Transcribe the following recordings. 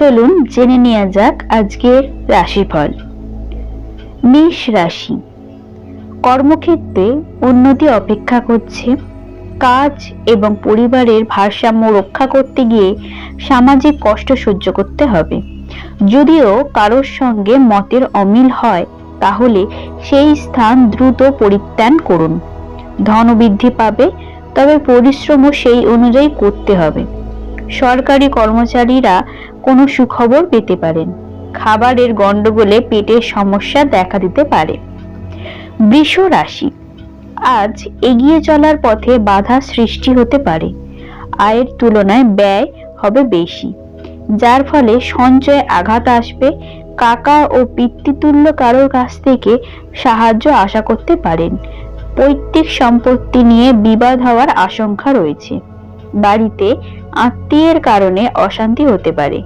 চলুন জেনে নেওয়া যাক আজকের রাশিফল। মেষ রাশি। কর্মক্ষেত্রে উন্নতি অপেক্ষা করছে। কাজ এবং পরিবারের ভারসাম্য রক্ষা করতে গিয়ে সামাজিক কষ্ট সহ্য করতে হবে। যদিও কারোর সঙ্গে মতের অমিল হয়, তাহলে সেই স্থান দ্রুত পরিত্যাগ করুন। ধন বৃদ্ধি পাবে, তবে পরিশ্রমও সেই অনুযায়ী করতে হবে। সরকারি কর্মচারীরা কোনো সুখবর পেতে পারেন। খাবারের গন্ডগোলে পেটের সমস্যা দেখা দিতে পারে। বৃষ রাশি, আজ এগিয়ে চলার পথে বাধা সৃষ্টি হতে পারে। আয়ের তুলনায় ব্যয় হবে বেশি, যার ফলে সঞ্চয়ে আঘাত আসবে। কাকা ও পিতৃতুল্য কারোর কাছ থেকে সাহায্য আশা করতে পারেন। পৈতৃক সম্পত্তি নিয়ে বিবাদ হওয়ার আশঙ্কা রয়েছে। বাড়িতে আত্মীয়ের কারণে অশান্তি হতে পারে।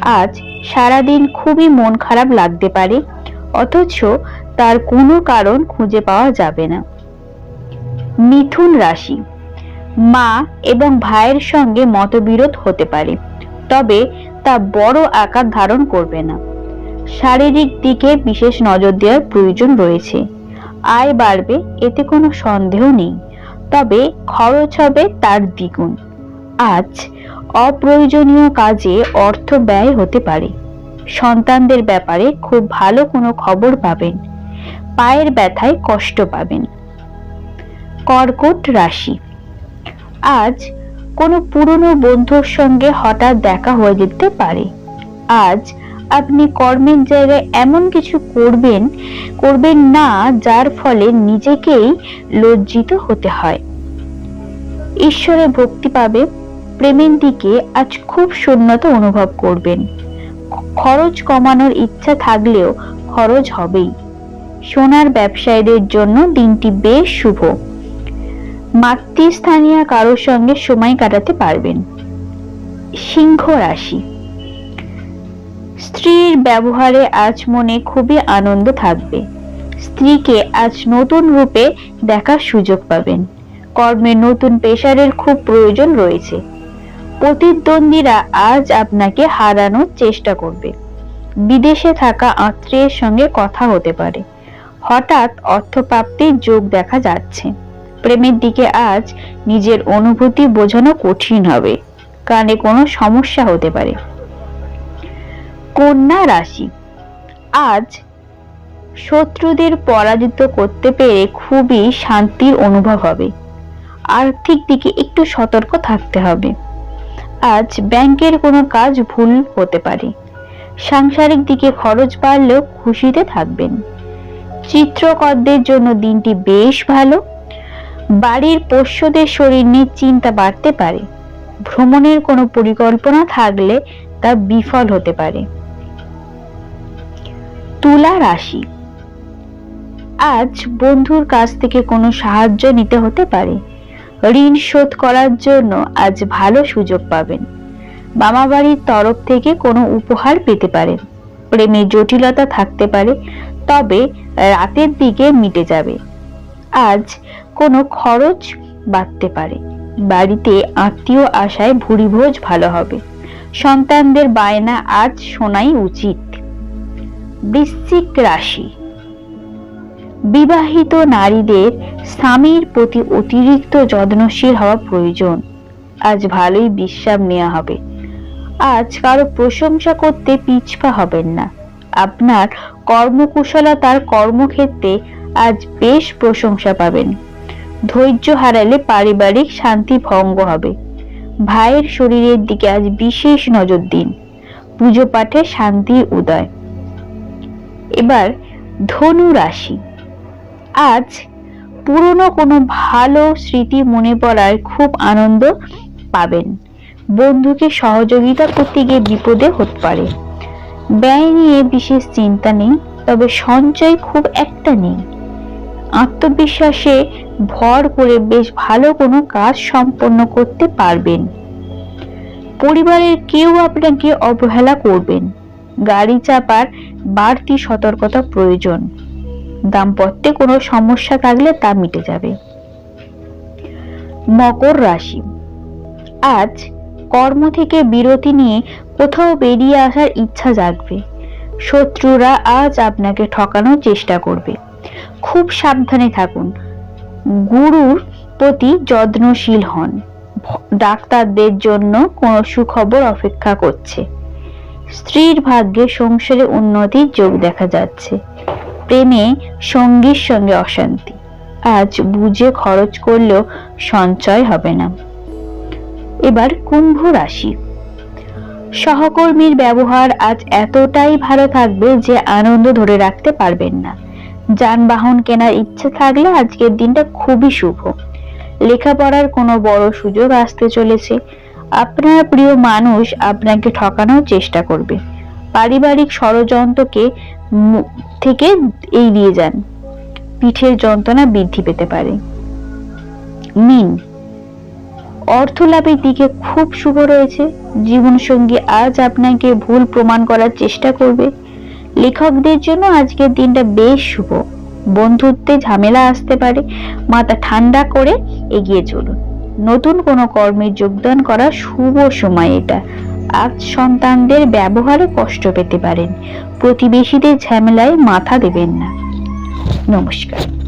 আজ সারাদিন খুবই মন খারাপ লাগতে পারে, অথচ তার কোনো কারণ খুঁজে পাওয়া যাবে না। মিথুন রাশি। মা এবং ভাইয়ের সঙ্গে মতবিরোধ হতে পারে, তবে তা বড় আকার ধারণ করবে না। শারীরিক দিকে বিশেষ নজর দেওয়ার প্রয়োজন রয়েছে। আয় বাড়বে, এতে কোনো সন্দেহ নেই। তবে খরচ হবে তার দ্বিগুণ। আজ অপ্রয়োজনীয় কাজে অর্থ ব্যয় হতে পারে। সন্তানদের ব্যাপারে খুব ভালো কোনো খবর পাবেন। পায়ের ব্যথায় কষ্ট পাবেন। কর্কট রাশি। আজ কোনো পুরনো বন্ধুর সঙ্গে হঠাৎ দেখা হয়ে যেতে পারে। আজ আপনি কর্মের জায়গায় এমন কিছু করবেন করবেন না, যার ফলে নিজেকেই লজ্জিত হতে হয়। ঈশ্বরে ভক্তি পাবে, প্রেমের দিকে আজ খুব শূন্যতা অনুভব করবেন। খরচ কমানোর ইচ্ছা থাকলেও খরচ হবেই। সোনার ব্যবসায়ীদের জন্য দিনটি বেশ শুভ। মাতৃস্থানীয় কারোর সঙ্গে সময় কাটাতে পারবেন। সিংহ রাশি। স্ত্রীর ব্যবহারে আজ মনে খুবই আনন্দ থাকবে। স্ত্রীকে আজ নতুন রূপে দেখার সুযোগ পাবেন। কর্মে নতুন পেশারের খুব প্রয়োজন রয়েছে। প্রতিদ্বন্দ্বীরা আজ আপনাকে হারানোর চেষ্টা করবে। বিদেশে থাকা আত্মীয়ের সঙ্গে কথা হতে পারে। হঠাৎ অর্থপ্রাপ্তির যোগ দেখা যাচ্ছে। প্রেমের দিকে আজ নিজের অনুভূতি বোঝানো কঠিন হবে। কানে কোনো সমস্যা হতে পারে। কন্যা রাশি। আজ শত্রুদের পরাজিত করতে পেরে খুবই শান্তির অনুভব হবে। আর্থিক দিকে একটু সতর্ক থাকতে হবে। আজ ব্যাংকের কোনো কাজ ভুল হতে পারে। সাংসারিক দিকে খরচ বাড়লেও খুশিতে থাকবেন। চিত্রকরদের জন্য দিনটি বেশ ভালো। বাড়ির পোষ্যদের শরীর নিয়ে চিন্তা বাড়তে পারে। ভ্রমণের কোনো পরিকল্পনা থাকলে তা বিফল হতে পারে। তুলা রাশি। আজ বন্ধুর কাছ থেকে কোনো সাহায্য নিতে হতে পারে। ঋণ শোধ করার জন্য আজ ভালো সুযোগ পাবেন। মামা বাড়ির তরফ থেকে কোনো উপহার পেতে পারেন। প্রেমে জটিলতা থাকতে পারে, তবে রাতের দিকে মিটে যাবে। আজ কোনো খরচ বাড়তে পারে। বাড়িতে আত্মীয় আশায় ভুরিভোজ ভালো হবে। সন্তানদের বায়না আজ শোনাই উচিত। বৃশ্চিক রাশি। বিবাহিত নারীদের স্বামীর প্রতি অতিরিক্ত যত্নশীল হওয়া প্রয়োজন। আজ ভালোই বিশ্রাম নেওয়া হবে। আজ কারও প্রশংসা করতে পিছপা হবেন না। আপনার কর্মকুশলতার কর্মক্ষেত্রে আজ বেশ প্রশংসা পাবেন। ধৈর্য হারালে পারিবারিক শান্তি ভঙ্গ হবে। ভাইয়ের শরীরের দিকে আজ বিশেষ নজর দিন। পুজো পাঠে শান্তির উদয়। এবার ধনু রাশি। আজ পুরনো কোনো ভালো স্মৃতি মনে পড়ার খুব আনন্দ পাবেন। বন্ধুকে সহযোগিতা করতে গিয়ে বিপদে হতে পারে। ব্যয় নিয়ে বিশেষ চিন্তা নেই, তবে সঞ্চয় খুব একটা নেই। আত্মবিশ্বাসে ভর করে বেশ ভালো কোনো কাজ সম্পন্ন করতে পারবেন। পরিবারের কেউ আপনাকে অবহেলা করবেন। গাড়ি চাপার বাড়তি সতর্কতা প্রয়োজন। দাম্পত্যে কোনো সমস্যা থাকলে তা মিটে যাবে। মকর রাশি। আজ কর্ম থেকে বিরতি নিয়ে কোথাও বেরিয়ে আসার ইচ্ছা জাগবে। শত্রুরা আজ আপনাকে ঠকানোর চেষ্টা করবে। খুব সাবধানে থাকুন। গুরুর প্রতি যত্নশীল হন। ডাক্তারদের জন্য কোনো সুখবর অপেক্ষা করছে। স্ত্রীর ভাগ্যে সংসারে উন্নতির যোগ দেখা যাচ্ছে। প্রেমে সঙ্গীর সঙ্গে অশান্তি। আজ বুঝে খরচ করলেও সঞ্চয় হবে না। এবার কুম্ভ রাশি। সহকর্মীর ব্যবহার আজ এতটাই ভালো থাকবে যে আনন্দ ধরে রাখতে পারবেন না। যানবাহন কেনার ইচ্ছে থাকলে আজকের দিনটা খুবই শুভ। লেখাপড়ার কোনো বড় সুযোগ আসতে চলেছে। আপনার প্রিয় মানুষ আপনাকে ঠকানোর চেষ্টা করবে। পারিবারিক ষড়যন্ত্রকে থেকে এড়িয়ে যান। পিঠের যন্ত্রণা বৃদ্ধি পেতে পারে। মিন অর্থ লাভের দিকে খুব শুভ রয়েছে। জীবনসঙ্গী আজ আপনাকে ভুল প্রমাণ করার চেষ্টা করবে। লেখকদের জন্য আজকের দিনটা বেশ শুভ। বন্ধুত্বে ঝামেলা আসতে পারে। মাথা ঠান্ডা করে এগিয়ে চলুন। নতুন কোনো কর্মে যোগদান করা শুভ সময় এটা। আজ সন্তানদের ব্যবহারে কষ্ট পেতে পারেন। প্রতিবেশীদের ঝামেলায় মাথা দেবেন না। নমস্কার।